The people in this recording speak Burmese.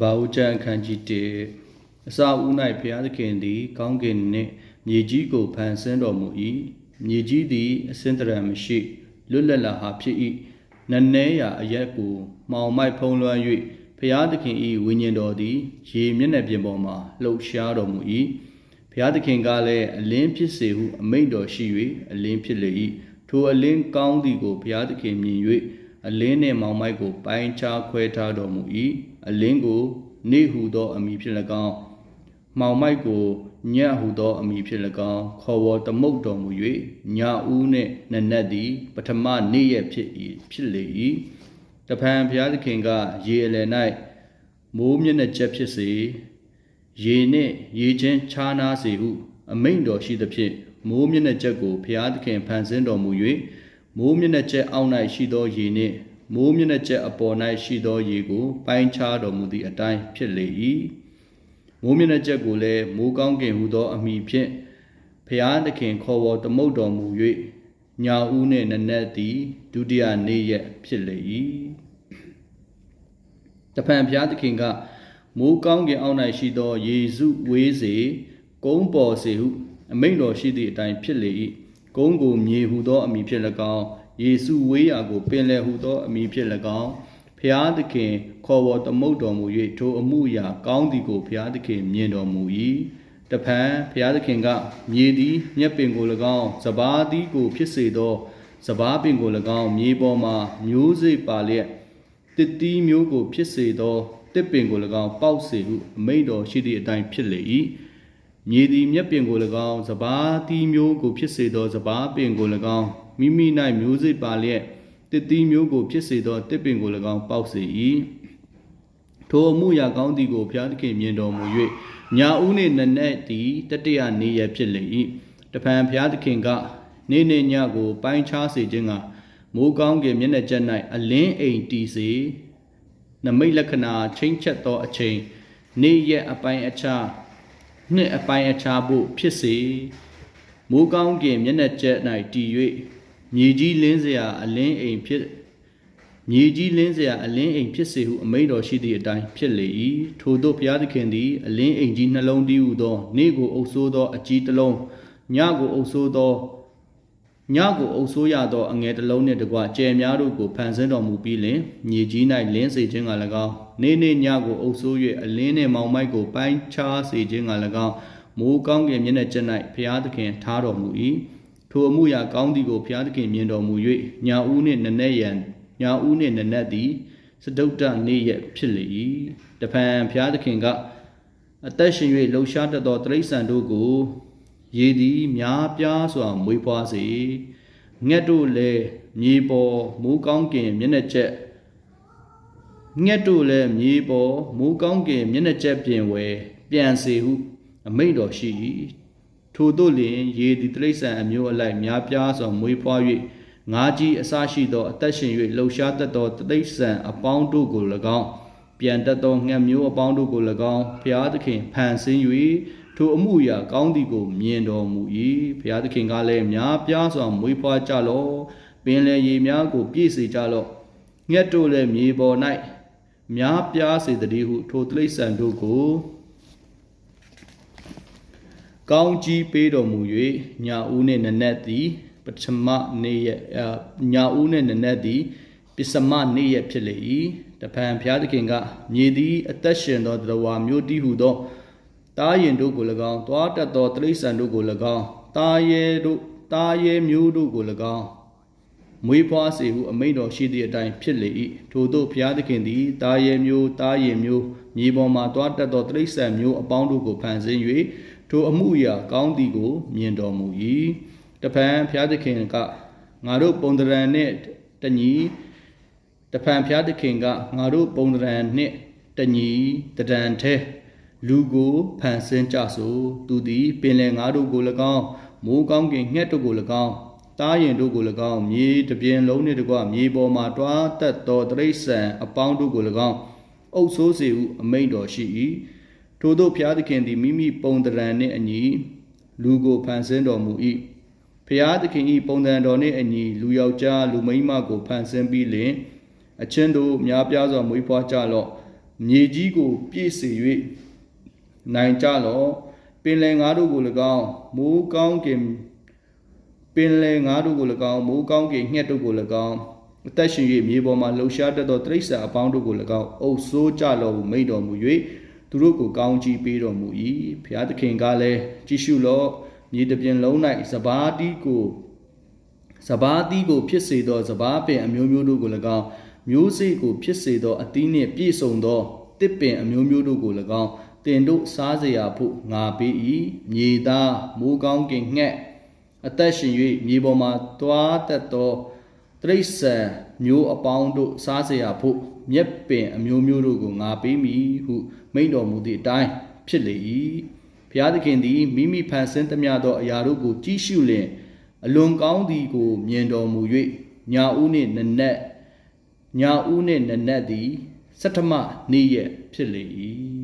ဘာဦးကျမ်းအခန်းကြီး1အစာဦး၌ဘုရားသခင်သည် ကောင်းကင်နှင့်မြေကြီးကိုဖန်ဆင်းတော်မူ၏မြေကြီးသည်အစင်တရံမရှိလွတ်လပ်လာဟာဖြစ်၏နည်းနည်းရာအရက်ကိုမှောင်မိုက်ဖုံးလွှမ်း၍ဘုရားသခင်၏ဝိညာဉ်တော်သည် ရေမျက်နှာပြင်ပေါ်မှလှုပ်ရှားတော်မူ၏ဘုရားသခင်ကလည်းအလင်းဖြစ်စေဟုအမိန့်တော်ရှိ၍အလင်းဖြစ်လေ၏ထိုအလင်းကောင်းသည်ကိုဘုရားသခင်မြင်၍ အလင်းနှင့်မောင်မိုက်ကို ပိုင်းခြားခွဲထားတော်မူ၏အလင်းကို နေဟုသောအမည်ဖြင့်၎င်းမှောင်မိုက်ကိုညဟုသောအမည်ဖြင့်၎င်းခေါ်ဝေါ်တမုတ်တော်မူ၍ညဦးနှင့်နနက်သည် ပထမနေ့ရက်ဖြစ်၏ဖြစ်လေ၏တဖန်ဘုရားသခင်က ရေအလယ်၌မိုးမျက်နှာချက်ဖြစ်စေရေနှင့်ရေချင်းခြားနာစေဟု အမိန့်တော်ရှိသဖြင့်မိုးမျက်နှာချက်ကိုဘုရားသခင်ဖန်ဆင်းတော်မူ၍ မိုးမျက်နှာချက်အောက်၌ရှိသောရေနှင့်မိုးမျက်နှာချက်အပေါ်၌ရှိသောရေကို ပိုင်းခြားတော်မူသည့်အတိုင်းဖြစ်လေ၏မိုးမျက်နှာချက်ကိုလည်းမိုးကောင်းကင်ဟူသောအမိဖြင့်ဖျားသခင်ခေါ်ဝေါ်တမုတ်တော်မူ၍ညာဦးနှင့်နနက်သည်ဒုတိယနေ့ရက်ဖြစ်လေ၏တဖန်ဖျားသခင်ကမိုးကောင်းကင်အောက်၌ရှိသောယေစုဝေးစေကုန်းပေါ်စေဟုအမိန့်တော်ရှိသည့်အတိုင်းဖြစ်လေ၏ ကုန်းကိုမြေဟုသောအမိဖြင့်၎င်းယေစုဝေးရာကိုပင်လယ်ဟုသောအမိဖြင့်၎င်းဖျားသခင်ခေါ်ဝေါ်တမုတ်တော်မူ၍ထိုအမှုရာကောင်းသည်ကိုဖျားသခင်မြင်တော်မူ၏တဖန်ဖျားသခင်ကမြေသည်မြက်ပင်ကို၎င်းစဘာသည်ကိုဖြစ်စေသောစဘာပင်ကို၎င်းမြေပေါ်မှမျိုးစေ့ပါလျက်တစ်တီးမျိုးကိုဖြစ်စေသောတစ်ပင်ကို၎င်းပေါက်စေဟုအမိန့်တော်ရှိသည့်အတိုင်းဖြစ်လေ၏ မြေသည်မြက်ပင်ကို၎င်းစဘာတီးမျိုးကိုဖြစ်စေသောစဘာပင်ကို၎င်းမိမိ၌မျိုးစေ့ပါလျက်တစ်တီးမျိုးကိုဖြစ်စေသောတစ်ပင်ကို၎င်းပေါက်စေ၏ထိုအမှုရာကောင်းသည်ကိုဘုရားသခင်မြင်တော်မူ၍ညာဦးနှင့်နနက်သည်တတရနေရဖြစ်လေ၏တဖန်ဘုရားသခင်က နေနေညကို ပိုင်းခြားစေခြင်းကမိုးကောင်းကင်မျက်နှာချက်၌အလင်းအိမ်တည်စေနမိတ်လက္ခဏာချင်းချက်သောအချိန်နေရက်အပိုင်းအခြား နှစ်အပိုင်းအခြားဖို့ဖြစ်စေမိုးကောင်းကင်မျက်နှာချက်၌တည်၍မြေကြီးလင်းစရာအလင်းအိမ်ဖြစ်မြေကြီးလင်းစရာအလင်းအိမ်ဖြစ်စေဟုအမိန့်တော်ရှိသည့်အတိုင်းဖြစ်လေ၏ထို့သောဘုရားသခင်သည်အလင်းအိမ်ကြီးနှလုံးတည်းဟုသော နေ့ကိုအုပ်ဆိုးသောအကြီးတစ်လုံးညကိုအုပ်ဆိုးသော ညကိုအုပ်ဆိုးရသောအငယ်တစ်လုံးနှင့်တကွကြယ်များတို့ကိုဖန်ဆင်းတော်မူပြီးလင်မြေကြီး၌လင်းစေခြင်းက၎င်းနေ့နေ့ညကိုအုပ်ဆိုး၍အလင်းနှင့်မောင်မိုက်ကိုပိုင်းခြားစေခြင်းက၎င်းမိုးကောင်းကင်မျက်နှာကျက်၌ဘုရားသခင်ထားတော်မူ၏ထိုအမှုရာကောင်းသည်ကိုဘုရားသခင်မြင်တော်မူ၍ညာဦးနှင့်နနက်ရန်ညာဦးနှင့်နနက်သည်စတုတ္တနေ့ရက်ဖြစ်လေ၏တဖန်ဘုရားသခင်ကအသက်ရှင်၍လှူရှားတတ်သောတရိษံတို့ကို ရေသည်များပြားစွာမွေးဖွားစေငှက်တို့လည်းမြေပေါ်မိုးကောင်းကင်မျက်နှာချက်ငှက်တို့လည်းမြေပေါ်မိုးကောင်းကင်မျက်နှာချက်ပြင်ဝဲပြန်စေဟု အမိန့်တော်ရှိ၏ထို့သို့လျင်ရေသည်တရိษံအမျိုးအလိုက်များပြားစွာမွေးဖွား၍ငါးကြီးအစရှိသောအသက်ရှင်၍လှုပ်ရှားတတ်သောတရိษံအပေါင်းတို့ကို၎င်းပြန်တတ်သောငှက်မျိုးအပေါင်းတို့ကို၎င်းဖျားသခင်ဖန်ဆင်း၍ ထိုအမှုရာကောင်းသည်ကိုမြင်တော်မူ၏ဘုရားသခင်ကလည်းများပြားစွာမွေးဖွားကြလော့ပင်လယ်ရေများကိုပြည့်စေကြလော့ငှက်တို့လည်းမြေပေါ်၌များပြားစေတည်းဟုထိုတိရစ္ဆာန်တို့ကိုကောင်းကြီးပေးတော်မူ၍ညာဦးနှင့်နနက်သည်ပထမနေ့ရက်ညာဦးနှင့်နနက်သည်ပစ္စမနေ့ရက်ဖြစ်လေ၏တဖန်ဘုရားသခင်ကမြေသည်အသက်ရှင်သောတဝါမျိုးတည်းဟုသော တားရင်တို့ကို၎င်းသွားတတ်သောတိရစ္ဆာန်တို့ကို၎င်းတားရဲတို့တားရဲမျိုးတို့ကို၎င်းမွေးဖွားစေဟုအမိန့်တော်ရှိသည့်အတိုင်းဖြစ်လေ၏ထို့သောဘုရားသခင်သည်တားရဲမျိုးတားရင်မျိုးမြေပေါ်မှသွားတတ်သောတိရစ္ဆာန်မျိုးအပေါင်းတို့ကိုဖန်ဆင်း၍ထိုအမှုအရာကောင်းသည်ကိုမြင်တော်မူ၏တဖန်ဘုရားသခင်ကငါတို့ပုံတရံနှင့်တညီတဖန်ဘုရားသခင်ကငါတို့ပုံတရံနှင့်တညီတဒံထဲ လူကိုဖန်ဆင်းကြဆိုသူသည်ပင်လယ်ငါတို့ကို၎င်းမိုးကောင်းကင်ငှက်တို့ကို၎င်းတားရင်တို့ကို၎င်းမြေတပြင်းလုံးနှင့်တကွမြေပေါ်မှတွားတက်သောတရိษံအပေါင်းတို့ကို၎င်းအုပ်ဆိုးစေဟုအမိန့်တော်ရှိ၏ထို့သောဘုရားသခင်သည်မိမိပုံတရံနှင့်အညီလူကိုဖန်ဆင်းတော်မူ၏ဖျားသခင်ဤပုံသဏ္ဍာန်နှင့်အညီလူယောက်ျားလူမိန်းမကိုဖန်ဆင်းပြီးလင်အချင်းတို့များပြားစွာမွေးဖွားကြလော့မြေကြီးကိုပြည့်စေ၍ နိုင်ကြလော့ပင်လယ်ငါးတို့ကို၎င်းမိုးကောင်းကင်ပင်လယ်ငါးတို့ကို၎င်းမိုးကောင်းကင်ငှက်တို့ကို၎င်းအသက်ရှင်၍မြေပေါ်မှာလှုပ်ရှားတတ်သောတိရစ္ဆာန်အပေါင်းတို့ကို၎င်းအုပ်ဆိုးကြလော့ဟုမိန့်တော်မူ၍သူတို့ကိုကောင်းချီးပေးတော်မူ၏ဘုရားသခင်ကလည်းကြည့်ရှုလော့မြေတစ်ပြင်လုံး၌စပါးတီးကိုစဘာအသီးကိုဖြစ်စေသောစဘာပင်အမျိုးမျိုးတို့ကို၎င်းမျိုးစေ့ကိုဖြစ်စေသောအသီးနှင့်ပြည့်စုံသောတစ်ပင်အမျိုးမျိုးတို့ကို၎င်း တင်တို့စားเสียဖို့ငါပေး၏မြေသားမိုးကောင်းကင်ငှက်အသက်ရှင်၍မြေပေါ်မှသွားတတ်သောတရိษံမျိုးအပေါင်းတို့စားเสียဖို့မြက်ပင်အမျိုးမျိုးတို့ကိုငါပေးမည်ဟုမိန့်တော်မူသည့်အတိုင်းဖြစ်လေ၏ဘုရားသခင်သည်မိမိဖန်ဆင်းသမျှသောအရာတို့ကိုကြည့်ရှုလျင် အလွန်ကောင်းသည်ကိုမြင်တော်မူ၍ညာဦးနှင့်နနက်ညာဦးနှင့်နနက်သည်စတ္ထမနေ့ရက်ဖြစ်လေ၏